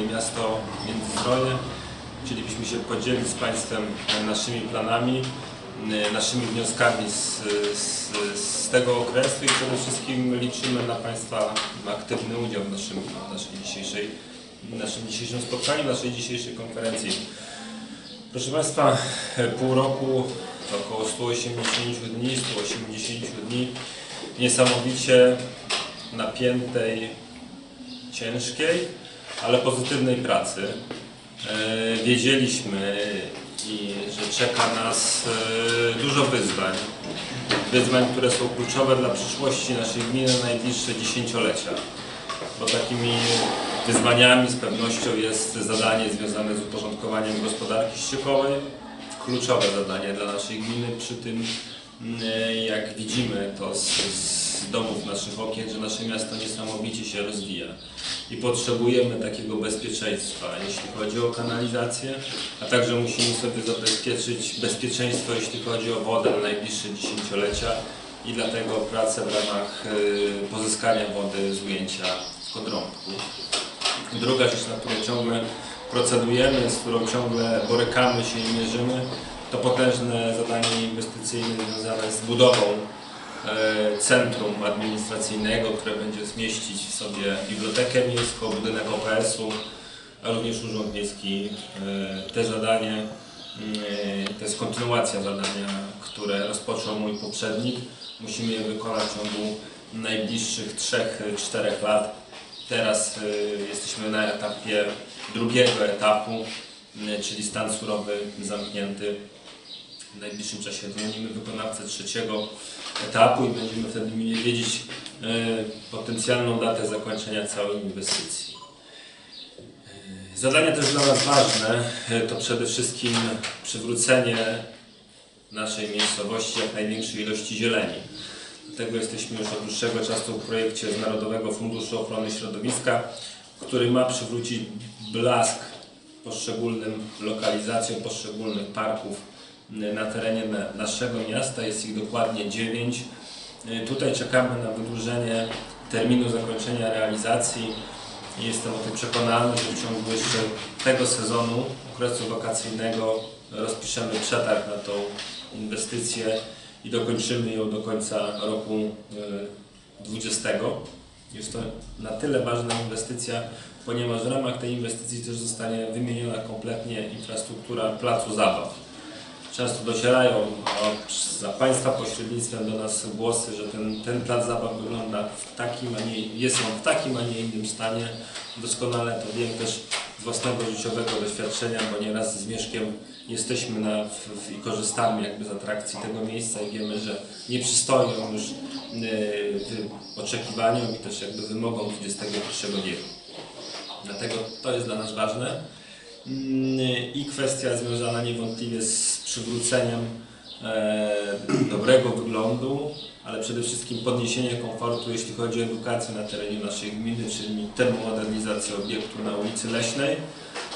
i miasto Międzyzdroje. Chcielibyśmy się podzielić z Państwem naszymi planami, e, naszymi wnioskami z, z, z tego okresu i przede wszystkim liczymy na Państwa aktywny udział w naszym, naszej dzisiejszej, naszym dzisiejszym spotkaniu, naszej dzisiejszej konferencji. Proszę Państwa, pół roku, około 180 dni, 180 dni niesamowicie napiętej, ciężkiej, ale pozytywnej pracy. E, Wiedzieliśmy, i, że czeka nas e, dużo wyzwań. Wyzwań, które są kluczowe dla przyszłości naszej gminy na najbliższe dziesięciolecia. Bo takimi wyzwaniami z pewnością jest zadanie związane z uporządkowaniem gospodarki ściekowej. Kluczowe zadanie dla naszej gminy. Przy tym, mm, jak widzimy to z, z domów naszych okien, że nasze miasto niesamowicie się rozwija i potrzebujemy takiego bezpieczeństwa, jeśli chodzi o kanalizację, a także musimy sobie zabezpieczyć bezpieczeństwo, jeśli chodzi o wodę na najbliższe dziesięciolecia i dlatego prace w ramach y, pozyskania wody z ujęcia w Kodrąbku. Druga rzecz, na której ciągle procedujemy, z którą ciągle borykamy się i mierzymy, to potężne zadanie inwestycyjne związane z budową centrum administracyjnego, które będzie zmieścić w sobie bibliotekę miejską, budynek OPS-u, a również Urząd Miejski. E, Te zadanie e, to jest kontynuacja zadania, które rozpoczął mój poprzednik. Musimy je wykonać w ciągu najbliższych 3-4 lat. Teraz y, jesteśmy na etapie drugiego etapu, czyli stan surowy zamknięty. W najbliższym czasie dzwonimy wykonawcę trzeciego etapu i będziemy wtedy mieli wiedzieć y, potencjalną datę zakończenia całej inwestycji. Y, Zadanie też dla nas ważne y, to przede wszystkim przywrócenie naszej miejscowości jak największej ilości zieleni. Dlatego jesteśmy już od dłuższego czasu w projekcie z Narodowego Funduszu Ochrony Środowiska, który ma przywrócić blask poszczególnym lokalizacjom poszczególnych parków na terenie na- naszego miasta. Jest ich dokładnie 9. Y, Tutaj czekamy na wydłużenie terminu zakończenia realizacji. Jestem o tym przekonany, że w ciągu jeszcze tego sezonu, okresu wakacyjnego, rozpiszemy przetarg na tą inwestycję i dokończymy ją do końca roku e, 20. Jest to na tyle ważna inwestycja, ponieważ w ramach tej inwestycji też zostanie wymieniona kompletnie infrastruktura placu zabaw. Często docierają za Państwa pośrednictwem do nas głosy, że ten, ten plac zabaw wygląda w takim, a nie, jest on w takim, a nie innym stanie. Doskonale to wiem też z własnego życiowego doświadczenia, bo nieraz z Mieszkiem jesteśmy na, w, w, i korzystamy jakby z atrakcji tego miejsca i wiemy, że nie przystoją już yy, oczekiwaniom i też jakby wymogom XXI wieku. Dlatego to jest dla nas ważne. Mm, I kwestia związana niewątpliwie z przywróceniem e, dobrego wyglądu, ale przede wszystkim podniesienie komfortu, jeśli chodzi o edukację na terenie naszej gminy, czyli termomodernizacja obiektu na ulicy Leśnej,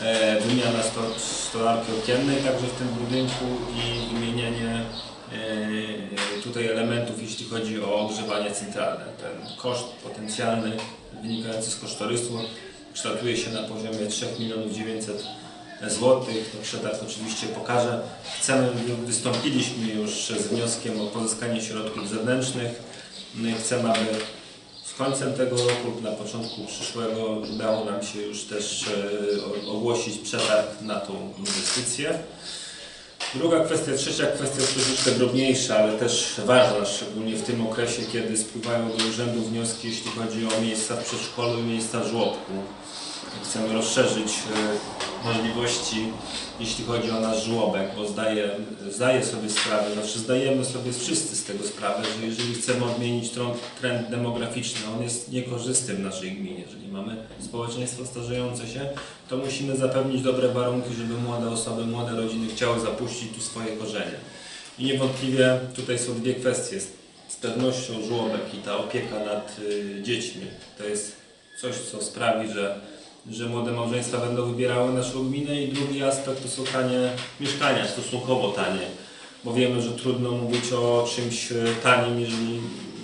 e, wymiana sto- stolarki okiennej także w tym budynku i wymienienie e, tutaj elementów, jeśli chodzi o ogrzewanie centralne. Ten koszt potencjalny wynikający z kosztorysu kształtuje się na poziomie 3 milionów 900 złotych. To przetarg oczywiście pokaże. Chcemy, wystąpiliśmy już z wnioskiem o pozyskanie środków zewnętrznych. No chcemy, aby z końcem tego roku lub na początku przyszłego udało nam się już też e, ogłosić przetarg na tą inwestycję. Druga kwestia, trzecia kwestia jest troszeczkę drobniejsza, ale też ważna, szczególnie w tym okresie, kiedy spływają do urzędu wnioski, jeśli chodzi o miejsca w przedszkolu i miejsca w żłobku. Chcemy rozszerzyć e, możliwości, jeśli chodzi o nasz żłobek, bo zdaję, zdaję sobie sprawę, znaczy zdajemy sobie wszyscy z tego sprawę, że jeżeli chcemy odmienić trend, trend demograficzny, on jest niekorzystny w naszej gminie. Jeżeli mamy społeczeństwo starzejące się, to musimy zapewnić dobre warunki, żeby młode osoby, młode rodziny chciały zapuścić tu swoje korzenie. I niewątpliwie tutaj są dwie kwestie. Z pewnością żłobek i ta opieka nad y, dziećmi to jest coś, co sprawi, że, że młode małżeństwa będą wybierały naszą gminę i drugi aspekt to są tanie mieszkania, stosunkowo tanie, bo wiemy, że trudno mówić o czymś e, tanim, jeżeli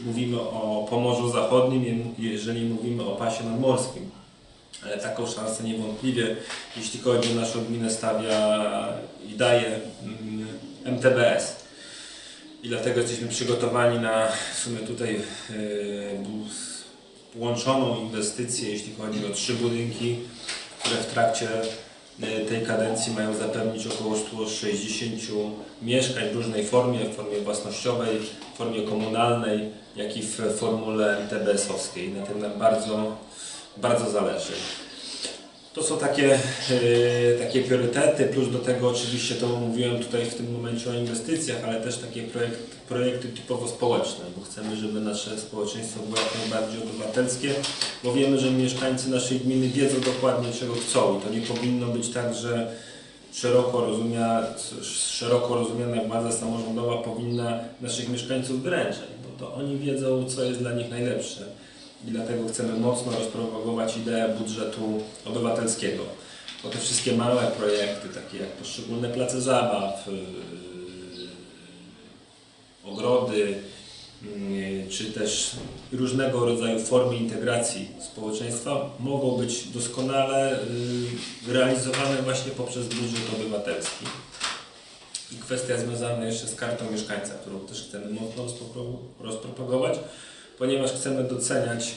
mówimy o Pomorzu Zachodnim, je- jeżeli mówimy o pasie nadmorskim. Ale taką szansę niewątpliwie, jeśli chodzi o naszą gminę, stawia i daje mm, MTBS. I dlatego jesteśmy przygotowani na w sumie tutaj bu- łączoną inwestycję, jeśli chodzi o trzy budynki, które w trakcie e, tej kadencji mają zapewnić około 160 mieszkań w różnej formie, w formie własnościowej, w formie komunalnej, jak i w formule MTBS-owskiej. Na tym nam bardzo, bardzo zależy. To są takie, e, takie priorytety, plus do tego oczywiście to mówiłem tutaj w tym momencie o inwestycjach, ale też takie projekt, projekty typowo społeczne, bo chcemy, żeby nasze społeczeństwo było jak najbardziej obywatelskie, bo wiemy, że mieszkańcy naszej gminy wiedzą dokładnie czego chcą i to nie powinno być tak, że szeroko, rozumia, szeroko rozumiana władza samorządowa powinna naszych mieszkańców wyręczać, bo to oni wiedzą co jest dla nich najlepsze i dlatego chcemy mocno rozpropagować ideę budżetu obywatelskiego. Bo te wszystkie małe projekty, takie jak poszczególne place zabaw, yy, ogrody, yy, czy też różnego rodzaju formy integracji społeczeństwa mogą być doskonale yy, realizowane właśnie poprzez budżet obywatelski. I kwestia związana jeszcze z kartą mieszkańca, którą też chcemy mocno rozpropagować ponieważ chcemy doceniać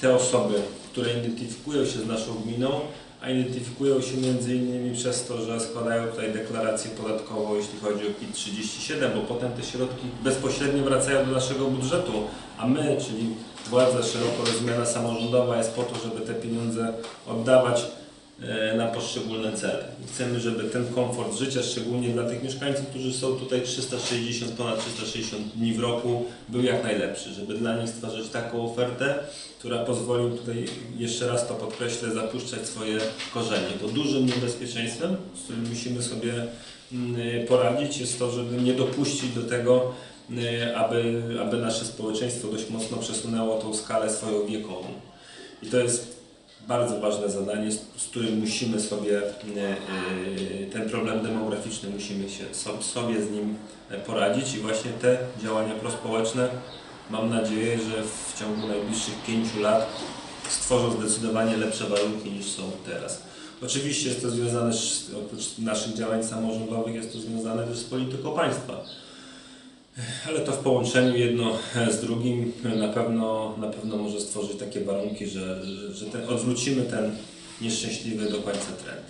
te osoby, które identyfikują się z naszą gminą, a identyfikują się między innymi przez to, że składają tutaj deklarację podatkową, jeśli chodzi o PIT 37, bo potem te środki bezpośrednio wracają do naszego budżetu, a my, czyli władza szeroko rozumiana samorządowa jest po to, żeby te pieniądze oddawać na poszczególne cele. Chcemy, żeby ten komfort życia, szczególnie dla tych mieszkańców, którzy są tutaj 360, ponad 360 dni w roku, był jak najlepszy, żeby dla nich stwarzać taką ofertę, która pozwoli tutaj, jeszcze raz to podkreślę, zapuszczać swoje korzenie. Bo dużym niebezpieczeństwem, z którym musimy sobie mm, poradzić, jest to, żeby nie dopuścić do tego, y, aby, aby nasze społeczeństwo dość mocno przesunęło tą skalę swoją wiekową. I to jest bardzo ważne zadanie, z, którym musimy sobie e, e, ten problem demograficzny, musimy się so, sobie z nim e, poradzić i właśnie te działania prospołeczne mam nadzieję, że w ciągu najbliższych pięciu lat stworzą zdecydowanie lepsze warunki niż są teraz. Oczywiście jest to związane, z, oprócz naszych działań samorządowych, jest to związane też z polityką państwa. Ale to w połączeniu jedno z drugim na pewno, na pewno może stworzyć takie warunki, że, że, że ten, odwrócimy ten nieszczęśliwy do końca trend.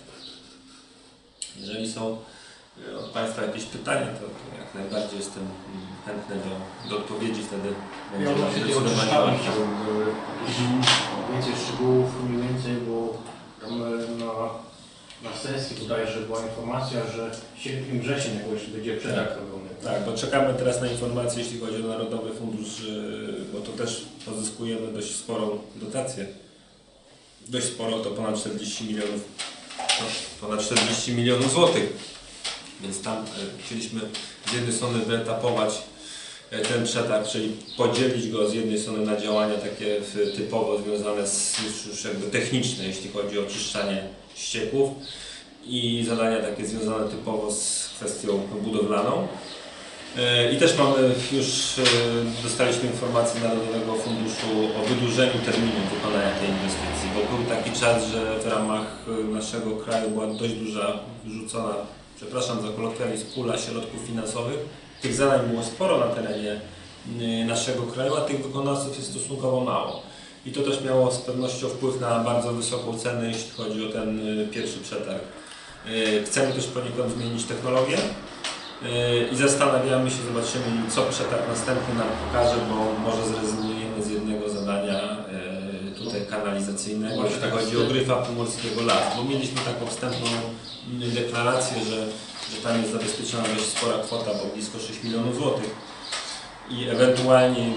Jeżeli są e, od Państwa jakieś pytania, to, to jak najbardziej jestem mm, chętny do, do odpowiedzi, wtedy Ja będzie nam zdecydowanie łatwiej. e, więcej szczegółów, mniej więcej, bo tam e, na, na sesji bodajże była informacja, że sierpień, wrzesień jakoś będzie przetarg robiony. Tak, bo czekamy teraz na informacje, jeśli chodzi o Narodowy Fundusz, yy, bo to też pozyskujemy dość sporą dotację. Dość sporą, to ponad 40 milionów, no, ponad 40 milionów złotych. Więc tam e, chcieliśmy z jednej strony wyetapować e, ten przetarg, czyli podzielić go z jednej strony na działania takie typowo związane z już jakby techniczne, jeśli chodzi o oczyszczanie ścieków i zadania takie związane typowo z kwestią budowlaną. E, I też mamy już, e, dostaliśmy informację Narodowego Funduszu o wydłużeniu terminu wykonania tej inwestycji, bo był taki czas, że w ramach e, naszego kraju była dość duża wyrzucona, przepraszam za kolokwializm, pula środków finansowych. Tych zadań było sporo na terenie e, naszego kraju, a tych wykonawców jest stosunkowo mało. I to też miało z pewnością wpływ na bardzo wysoką cenę, jeśli chodzi o ten e, pierwszy przetarg. E, Chcemy też poniekąd zmienić technologię. Yy, i zastanawiamy się, zobaczymy co przetarg następny nam pokaże, bo może zrezygnujemy z jednego zadania yy, tutaj kanalizacyjnego, jeśli tak, chodzi o Gryfa Pomorskiego Las, bo mieliśmy taką wstępną mm, deklarację, że, że tam jest zabezpieczona dość spora kwota, bo blisko 6 milionów złotych. I ewentualnie,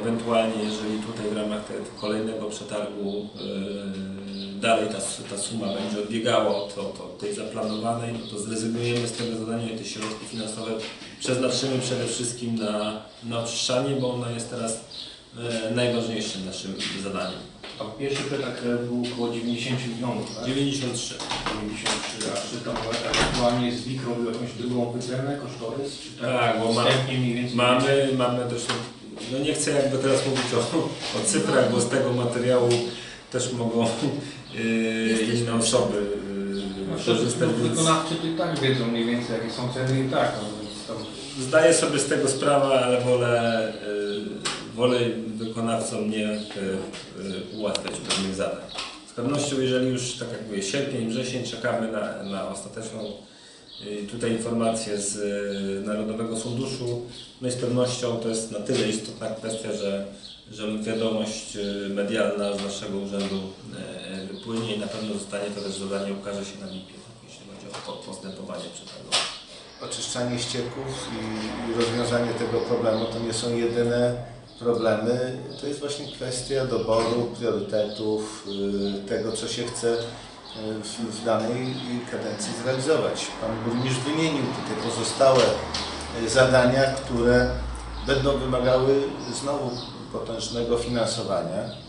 ewentualnie jeżeli tutaj w ramach te, kolejnego przetargu yy, dalej ta, ta suma będzie odbiegała od, od, od tej zaplanowanej, no to zrezygnujemy z tego zadania i te środki finansowe przeznaczymy przede wszystkim na, na oczyszczanie, bo ono jest teraz e, najważniejszym naszym zadaniem. A pierwszy e, był około 90 milionów, tak? 93. 93, a czy tam aktualnie z WIK robił jakąś drugą wycenę, kosztorys? Czy Tak, bo ma- więcej Mamy, mamy też, no nie chcę jakby teraz mówić o, o cyfrach, bo z tego materiału też mogą Jesteśmy inne osoby yy, No, korzystać. wykonawcy to i tak wiedzą mniej więcej jakie są ceny i tak, no, Zdaję sobie z tego sprawę, ale wolę, yy, wolę wykonawcom nie yy, yy, ułatwiać pewnych zadań. Z pewnością, jeżeli już, tak jak mówię, sierpień, wrzesień, czekamy na, na ostateczną yy, tutaj informację z yy, Narodowego Funduszu, no i z pewnością to jest na tyle istotna kwestia, że, że wiadomość yy, medialna z naszego urzędu wypłynie i na pewno zostanie to też zadanie, ukaże się na BIP-ie, jeśli chodzi o po- postępowanie przetargowe. Oczyszczanie ścieków i, rozwiązanie tego problemu to nie są jedyne problemy. To jest właśnie kwestia doboru priorytetów, y, tego co się chce y, w, danej kadencji zrealizować. Pan burmistrz wymienił tutaj pozostałe y, zadania, które będą wymagały znowu potężnego finansowania.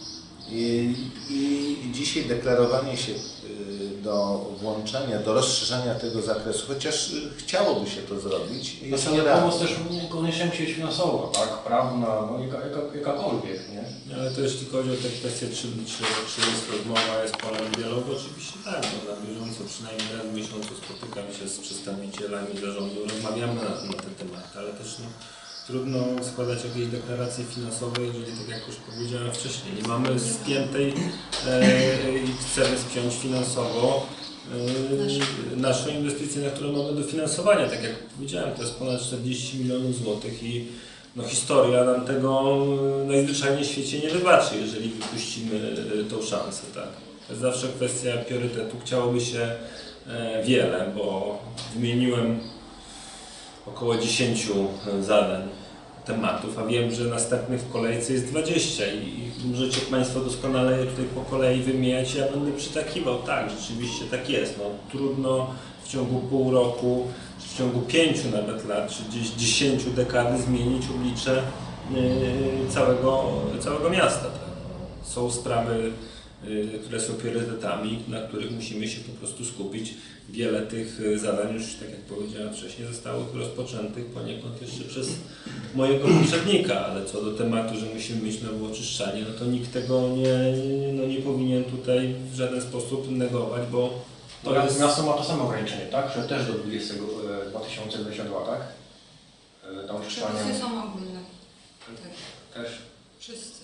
I, I dzisiaj deklarowanie się y, do włączenia, do rozszerzania tego zakresu, chociaż y, chciałoby się to zrobić, jest Znaczy, ale pomoc też niekoniecznie musi być finansowa, tak? Prawna, no jaka, jaka, jakakolwiek, nie? Ale to jeśli chodzi o te kwestie, czy, czy, czy jest rozmowa, jest polem dialogu, oczywiście tak, no, na bieżąco, przynajmniej raz w miesiącu spotykam się z przedstawicielami zarządu, rozmawiamy na, na ten temat, ale też no, trudno składać jakieś deklaracje finansowe, jeżeli tak jak już powiedziałem wcześniej, nie mamy spiętej e, i chcemy spiąć finansowo e, naszą inwestycję, na którą mamy dofinansowania. Tak jak powiedziałem, to jest ponad 40 milionów złotych i no, historia nam tego e, najzwyczajniej w świecie nie wybaczy, jeżeli wypuścimy e, tą szansę. Tak? To jest zawsze kwestia priorytetu. Chciałoby się e, wiele, bo wymieniłem około 10 zadań, tematów, a wiem, że następnych w kolejce jest 20 i i możecie Państwo doskonale je tutaj po kolei wymieniać. Ja będę przytakiwał, tak, rzeczywiście tak jest. No, trudno w ciągu pół roku, czy w ciągu pięciu nawet lat, czy gdzieś dziesięciu dekady zmienić oblicze yy, całego, całego miasta. Tak? Są sprawy, które są priorytetami, na których musimy się po prostu skupić. Wiele tych yy, zadań już, tak jak powiedziałem wcześniej, zostało rozpoczętych poniekąd jeszcze przez mojego poprzednika, ale co do tematu, że musimy mieć nowe oczyszczanie, no to nikt tego nie, no nie powinien tutaj w żaden sposób negować, bo to jest... Miasto ma to samo ograniczenie, tak? Że też do 20, e, 2022, tak? E, Tam oczyszczanie Przepisy są ogólne. Tak. też. Wszyscy.